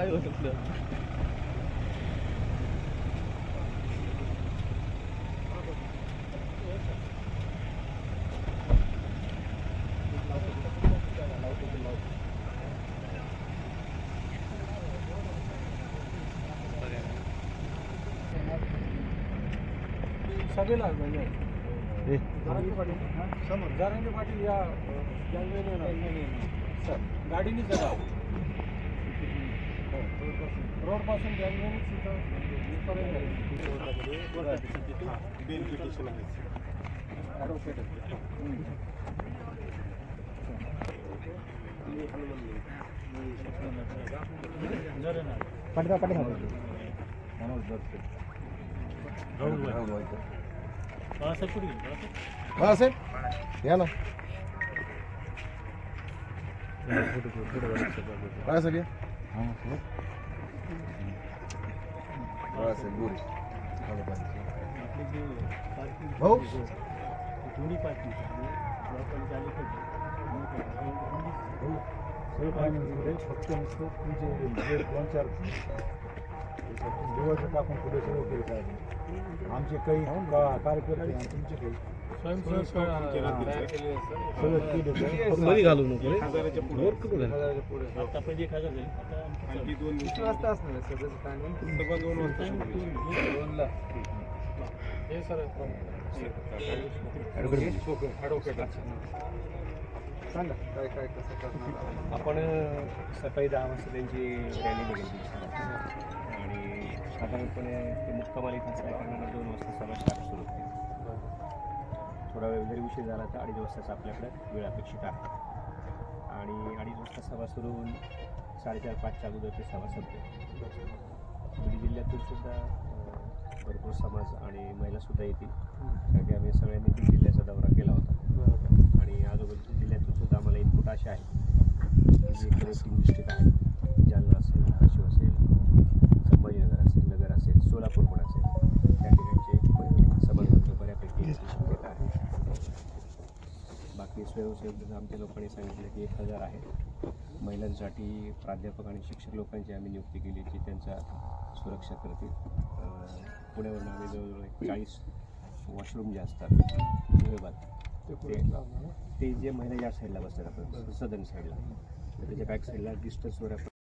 नाही होत सगळेला म्हणजे. जारंगे पाटील. समोर. जारंगे पाटील या सर गाडीने जगा रोडपासून गँगवेनीच बेल पिटिशन आहे पाटील पाटील बाळासाहेब या ना. बाळासाहेब या. बाळासाहेब गोरे भाऊ फक्त नुसतं तुमचे जे दोन चार दिवस टाकून पुढे सुरू केले साहेब आमचे काही का- कार्यकर्ते आणि तुमचे काही सगळं घालू नको दोन किती वाजता असणार सगळं दोन वाजता सुरू सांगा. काय काय कसं करणार आपण सकाळी दहा वाजता त्यांची रॅली निघाली आणि साधारणपणे ते मुक्कामाल करणार दोन वाजता सभा स्टार्ट सुरू होते. थोडा वेळ जरी उशीर झाला तर अडीच वाजताच आपल्याकडे वेळ अपेक्षित आहे. आणि अडीच वाजता सभा सुरू होऊन साडेचार पाचच्या अगोदर ते सभा संपते. बीड जिल्ह्यातून सुद्धा भरपूर समाज आणि महिलासुद्धा येतील. कारण की आम्ही सगळ्यांनी बीड जिल्ह्याचा दौरा केला होता आणि आजूबाजूच्या जिल्ह्यातून सुद्धा आम्हाला इनपुट असे आहे की जे इकडे तीन डिस्ट्रिक्ट आहेत जालना असेल धाराशिव असेल संभाजीनगर असेल नगर असेल सोलापूर पण असेल त्या ठिकाणचे सभागृह बऱ्यापैकी शक्यता आहे. बाकी स्वयंसेवक आमच्या लोकांनी सांगितलं की एक हजार आहे. महिलांसाठी प्राध्यापक आणि शिक्षक लोकांची आम्ही नियुक्ती केली जी त्यांचा सुरक्षा करतील. पुण्यावरून आम्ही जवळजवळ एक चाळीस वॉशरूम जे असतात विभागात ते ते जे महिला या साईडला बसतात आपण सदन साईडला. त्याच्या बॅक साईडला डिस्टन्सवर आपण